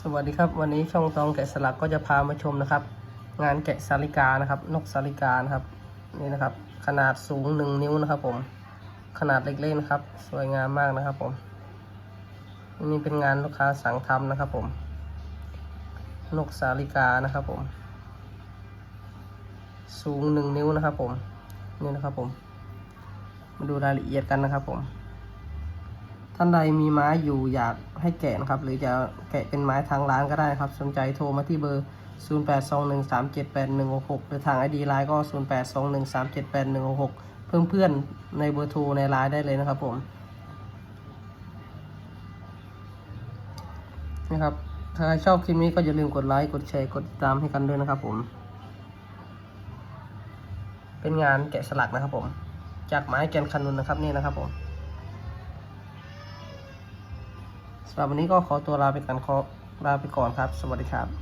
สวัสดีครับ วันนี้ช่องตองแกะสลักก็จะพามาชมนะครับ งานแกะสาลิกานะครับ นกสาลิกานะครับนี่นะครับ ขนาดสูงหนึ่งนิ้วนะครับ ผม ขนาดเล็กๆนะครับ สวยงามมากนะครับ ผมนี่เป็นงานลูกค้าสั่งทำนะครับ ผม นกสาลิกานะครับ ผม สูงหนึ่งนิ้วนะครับ ผมนี่นะครับ ผม มาดูรายละเอียดกันนะครับ ผม ท่านใดมีไม้อยู่อยากให้แกะนะครับ หรือจะแกะเป็นไม้ทางร้านก็ได้ครับ สนใจโทรมาที่เบอร์ 0821378166 หรือทาง ID ไลน์ก็ 0821378166 เพิ่มเพื่อนในเบอร์โทรในไลน์ได้เลยนะครับผมนะครับถ้าใครชอบคลิปนี้ก็อย่าลืมกดไลค์กดแชร์กดติดตามให้กันด้วยนะครับผม เป็นงานแกะสลักนะครับผม จากไม้แกนคันนุนนะครับนี่นะครับผม สำหรับวันนี้ก็ขอตัวลาไปกันขอลาไปก่อนครับ สวัสดีครับ